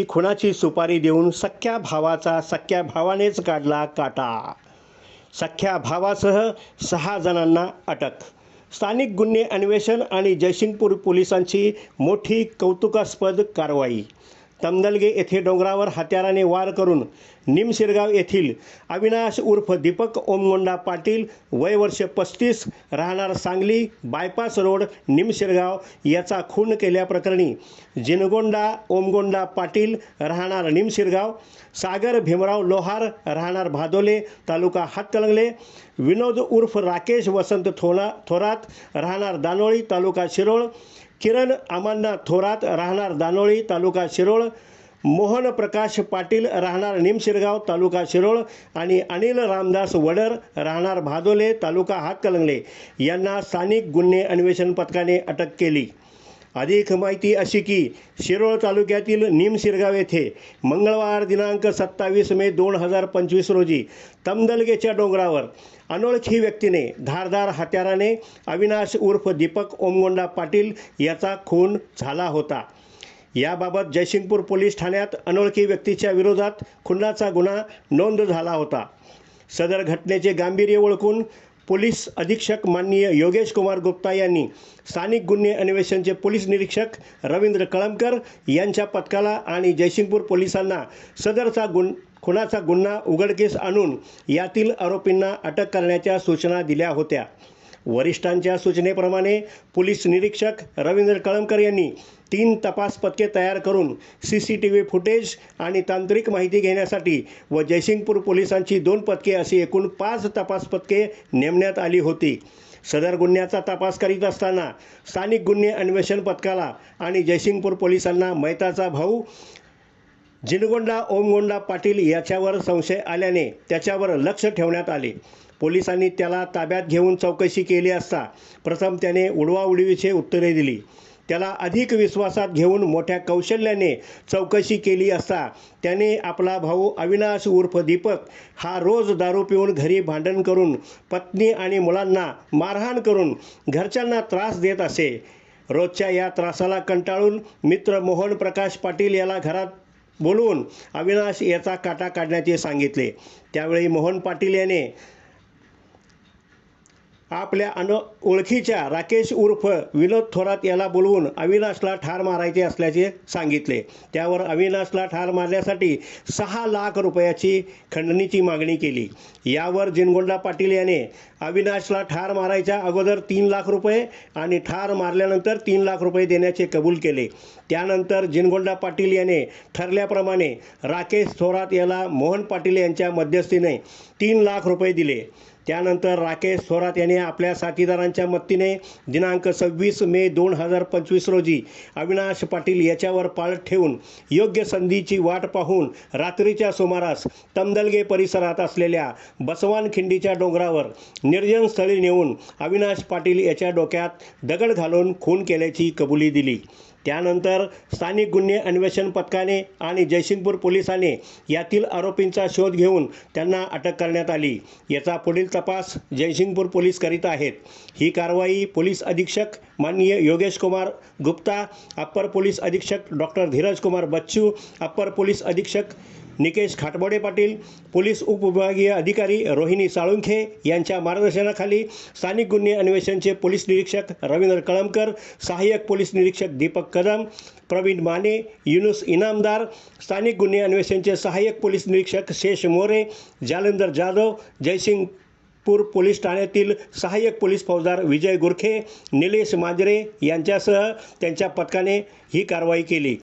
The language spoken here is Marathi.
मुलाची खुनाची सुपारी देऊन सख्या भावाचा सख्या भावानेच काढला काटा. सख्या भावासह सहा जणांना अटक. स्थानिक गुन्हे अन्वेषण आणि जयसिंगपूर पोलिसांची मोठी कौतुकास्पद कारवाई. तमदलगे येथे डोंगरावर हत्याराने वार करून निमशिरगाव येथील अविनाश उर्फ दीपक ओमगोंडा पाटील वय वर्ष पस्तीस राहणार सांगली बायपास रोड निमशिरगाव याचा खून केल्याप्रकरणी जिनगोंडा ओमगोंडा पाटील राहणार निमशिरगाव सागर भीमराव लोहार राहणार भादोले तालुका हातकलंगले विनोद उर्फ राकेश वसंत थोना थोरात राहणार दानोळी तालुका शिरोळ किरण अमरनाथ थोरात राहणार दानोळी तालुका शिरोळ. मोहन प्रकाश पाटील राहणार निमशिरगाव तालुका शिरोळ. आणि अनिल रामदास वडर राहणार भादोले तालुका हातकलंगले. यांना स्थानिक गुन्हे अन्वेषण पथकाने अटक केली. अधिक माहिती अशी की शिरोळ तालुक्यातील निमशिरगाव येथे मंगळवार दिनांक सत्तावीस मे दोन हजार पंचवीस रोजी तमदलगेच्या डोंगरावर अनोळखी व्यक्तीने धारदार हत्याराने अविनाश उर्फ दीपक ओमगोंडा पाटील याचा खून झाला होता. याबाबत जयसिंगपूर पोलीस ठाण्यात अनोळखी व्यक्तीच्या विरोधात खुनाचा गुन्हा नोंद झाला होता. सदर घटनेचे गांभीर्य ओळखून पोलीस अधीक्षक माननीय योगेश कुमार गुप्ता यांनी स्थानिक गुन्हे अन्वेषणचे पोलीस निरीक्षक रवींद्र कळमकर यांच्या पथकाला आणि जयसिंगपूर पोलिसांना सदरचा गुन खुनाचा गुन्हा उघडकीस आणून यातील आरोपींना अटक करण्याच्या सूचना दिल्या होत्या. वरिष्ठांच्या सूचनेप्रमाणे पोलीस निरीक्षक रवींद्र कळमकर यांनी तीन तपास पथके तयार करून C C T V footage आणि तांत्रिक माहिती घेण्यासाठी व जयसिंगपूर पोलिसांची दोन पथके अशी एकूण पाच तपास पथके नेमण्यात आली होती. सदर गुन्ह्याचा तपास करीत असताना स्थानिक गुन्हे अन्वेषण पथकाला आणि जयसिंगपूर पोलिसांना मैताचा भाऊ जिनगोंडा ओमगोंडा पाटील याच्यावर संशय आल्याने त्याच्यावर लक्ष ठेवण्यात आले. पोलिसांनी त्याला ताब्यात घेऊन चौकशी केली असता प्रथम त्याने उडवाउडवीचे उत्तरे दिली. त्याला अधिक विश्वासात घेऊन मोठ्या कौशल्याने चौकशी केली असता त्याने आपला भाऊ अविनाश उर्फ दीपक हा रोज दारू पिऊन घरी भांडण करून पत्नी आणि मुलांना मारहाण करून घरच्यांना त्रास देत असे. रोजच्या या त्रासाला कंटाळून मित्र मोहन प्रकाश पाटील याला घरात बोलवून अविनाश याचा काटा काढण्याचे सांगितले. त्यावेळी मोहन पाटील याने आपल्या अन ओळखीच्या राकेश उर्फ विनोद थोरात याला बोलवून अविनाशला ठार मारायचे असल्याचे सांगितले. त्यावर अविनाशला ठार मारण्यासाठी सहा लाख रुपयाची खंडणीची मागणी केली. यावर जिनगोंडा पाटील याने अविनाशला ठार मारायच्या अगोदर तीन लाख रुपये आणि ठार मारल्यानंतर तीन लाख रुपये देण्याचे कबूल केले. त्यानंतर जिनगोंडा पाटील याने ठरल्याप्रमाणे राकेश थोरात याला मोहन पाटील यांच्या मध्यस्थीने तीन लाख रुपये दिले. त्यानंतर राकेश थोरात याने आपल्या साथीदारांच्या मदतीने दिनांक सव्वीस मे दोन हजार पंचवीस रोजी अविनाश पाटील याच्यावर पाळत ठेवून योग्य संधीची वाट पाहून रात्रीच्या सुमारास तमदलगे परिसरात असलेल्या बसवान खिंडीच्या डोंगरावर निर्जन स्थळी नेऊन अविनाश पाटील याच्या डोक्यात दगड घालून खून केल्याची कबुली दिली. त्यानंतर स्थानिक गुन्हे अन्वेषण पथकाने आणि जयसिंगपूर पोलिसांनी यातील आरोपींचा शोध घेऊन त्यांना अटक करण्यात आली. याचा पुढील तपास जयसिंगपूर पोलीस करीत आहेत. ही कारवाई पोलीस अधीक्षक माननीय योगेश कुमार गुप्ता अप्पर पोलीस अधीक्षक doctor Dheeraj Kumar Bachchu upper police अधीक्षक निकेश खाटबोडे पाटील पोलीस उपविभागीय अधिकारी रोहिणी साळुंखे यांच्या मार्गदर्शनाखाली स्थानिक गुन्हे अन्वेषणचे पोलीस निरीक्षक रवींद्र कळमकर सहाय्यक पोलीस निरीक्षक दीपक कदम प्रवीण माने युनुस इनामदार स्थानिक गुन्हे अन्वेषणचे सहाय्यक पोलीस निरीक्षक शेष मोरे जालंधर जाधव जयसिंग पूर पोलीस ठाण्यातील सहाय्यक पोलीस फौजदार विजय गुरखे निलेश मांजरे यांच्यासह त्यांच्या पथकाने ही कारवाई केली.